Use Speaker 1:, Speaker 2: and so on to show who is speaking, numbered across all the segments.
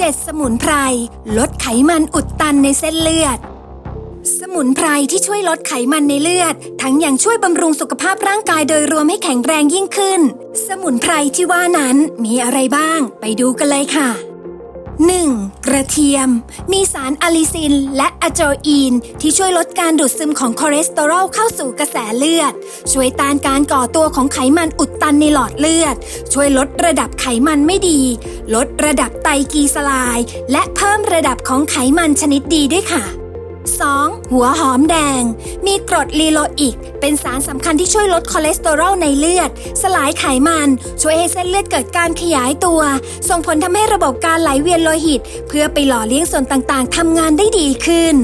Speaker 1: 7 สมุนไพร ลดไขมันอุดตันในเส้นเลือด สมุนไพรที่ช่วยลดไขมันในเลือด ทั้งยังช่วยบำรุงสุขภาพร่างกายโดยรวมให้แข็งแรงยิ่งขึ้น สมุนไพรที่ว่านั้นมีอะไรบ้าง ไปดูกันเลยค่ะ 1. กระเทียม มีสารอะลิซิน และอะโจอีน ที่ช่วยลดการดูดซึมของคอเลสเตอรอลเข้าสู่กระแสเลือด ช่วยต้านการก่อตัวของไขมันอุดตันในหลอดเลือด ช่วยลดระดับไขมันไม่ดี ลดระดับไตรกลีเซอไรด์และเพิ่มระดับของไขมันชนิดดีด้วยค่ะ 2. หัวหอมแดง มีกรดลีโลอิก เป็นสารสำคัญที่ช่วยลดคอเลสเตอรอลในเลือด สลายไขมัน ช่วยให้เส้นเลือดเกิดการขยายตัว ส่งผลทำให้ระบบการไหลเวียนโลหิต เพื่อไปหล่อเลี้ยงส่วนต่างๆทำงานได้ดีขึ้น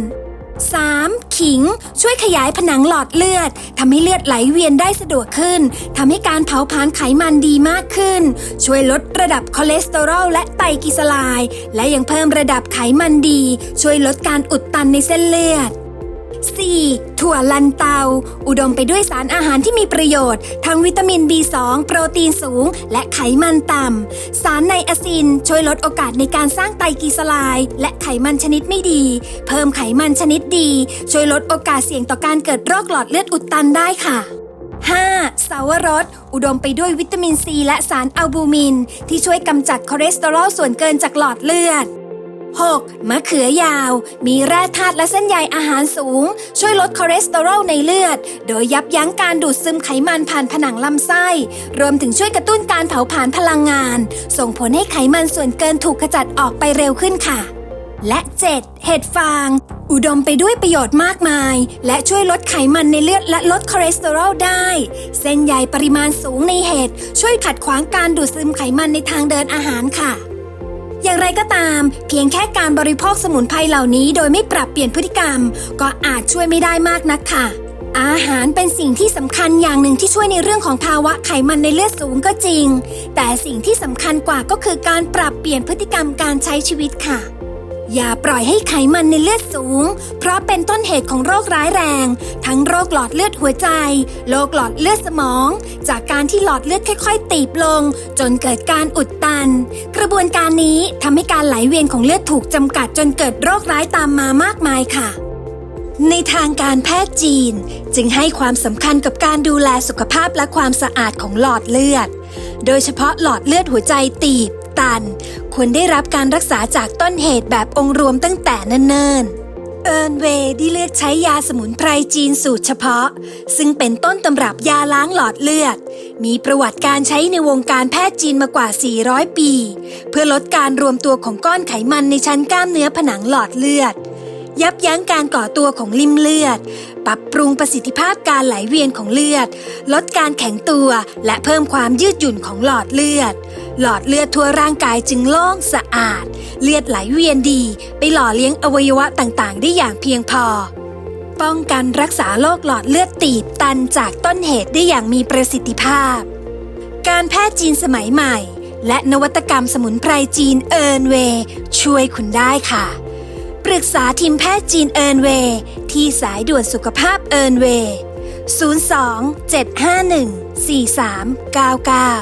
Speaker 1: 3. ขิง ช่วยขยายผนังหลอดเลือดทำให้เลือดไหลเวียนได้สะดวกขึ้นทำให้การเผาผลาญไขมันดีมากขึ้น ช่วยลดระดับคอเลสเตอรอลและไตรกลีเซอไรด์และยังเพิ่มระดับไขมันดี ช่วยลดการอุดตันในเส้นเลือด 4. ถั่วลันเตา อุดมไปด้วยสารอาหารที่มีประโยชน์ ทั้งวิตามิน B2 โปรตีนสูง และไขมันต่ำ สารไนอะซินช่วยลดโอกาสในการสร้างไตรกลีเซอไรด์และไขมันชนิดไม่ดี เพิ่มไขมันชนิดดี ช่วยลดโอกาสเสี่ยงต่อการเกิดโรคหลอดเลือดอุดตันได้ค่ะ 5. สาวรส อุดมไปด้วยวิตามินซีและสารอัลบูมิน ที่ช่วยกำจัดคอเลสเตอรอลส่วนเกินจากหลอดเลือด 6. มะเขือยาว มีแร่ธาตุและเส้นใยอาหารสูง ช่วยลดคอเลสเตอรอลในเลือด โดยยับยั้งการดูดซึมไขมันผ่านผนังลำไส้ รวมถึงช่วยกระตุ้นการเผาผลาญพลังงาน ส่งผลให้ไขมันส่วนเกินถูกขจัดออกไปเร็วขึ้นค่ะ และ 7. เห็ดฟาง อุดมไปด้วยประโยชน์มากมาย และช่วยลดไขมันในเลือดและลดคอเลสเตอรอลได้ เส้นใยปริมาณสูงในเห็ดช่วยขัดขวางการดูดซึมไขมันในทางเดินอาหารค่ะ อย่างไรก็ตาม เพียงแค่การบริโภคสมุนไพรเหล่านี้โดยไม่ปรับเปลี่ยนพฤติกรรม ก็อาจช่วยไม่ได้มากนักค่ะ อาหารเป็นสิ่งที่สำคัญอย่างหนึ่งที่ช่วยในเรื่องของภาวะไขมันในเลือดสูงก็จริง แต่สิ่งที่สำคัญกว่าก็คือการปรับเปลี่ยนพฤติกรรมการใช้ชีวิตค่ะ อย่าปล่อยให้ไขมันในเลือดสูง เพราะเป็นต้นเหตุของโรคร้ายแรง ทั้งโรคหลอดเลือดหัวใจ โรคหลอดเลือดสมอง จากการที่หลอดเลือดค่อย ๆ ตีบลง จนเกิดการอุดตัน กระบวนการนี้ทำให้การไหลเวียนของเลือดถูกจำกัดจนเกิดโรคร้ายตามมามากมายค่ะในทางการแพทย์จีนจึงให้ความสำคัญกับการดูแลสุขภาพและความสะอาดของหลอดเลือด โดยเฉพาะหลอดเลือดหัวใจตีบ ตัน ควรได้รับการรักษาจากต้นเหตุแบบองค์รวมตั้งแต่เนิ่นๆ เอิร์นเวย์ได้เลือกใช้ยาสมุนไพรจีนสูตรเฉพาะ ซึ่งเป็นต้นตำรับยาล้างหลอดเลือด มีประวัติการใช้ในวงการแพทย์จีนมากว่า 400 ปี เพื่อลดการรวมตัวของก้อนไขมันในชั้นกล้ามเนื้อผนังหลอดเลือด ยับยั้งการก่อตัวของลิ่มเลือด ปรับปรุงประสิทธิภาพการไหลเวียนของเลือด ลดการแข็งตัวและเพิ่มความยืดหยุ่นของหลอดเลือด หลอดเลือดทั่วร่างกายจึงโล่งสะอาด เลือดไหลเวียนดี ไปหล่อเลี้ยงอวัยวะต่างๆ ได้อย่างเพียงพอ ป้องกันรักษาโรคหลอดเลือดตีบตันจากต้นเหตุได้อย่างมีประสิทธิภาพ การแพทย์จีนสมัยใหม่ และนวัตกรรมสมุนไพรจีนเอิร์นเวช่วยคุณได้ค่ะ ปรึกษาทีมแพทย์จีนเอิร์นเวย์ที่สายด่วนสุขภาพเอิร์นเวย์02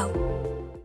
Speaker 1: 751 4399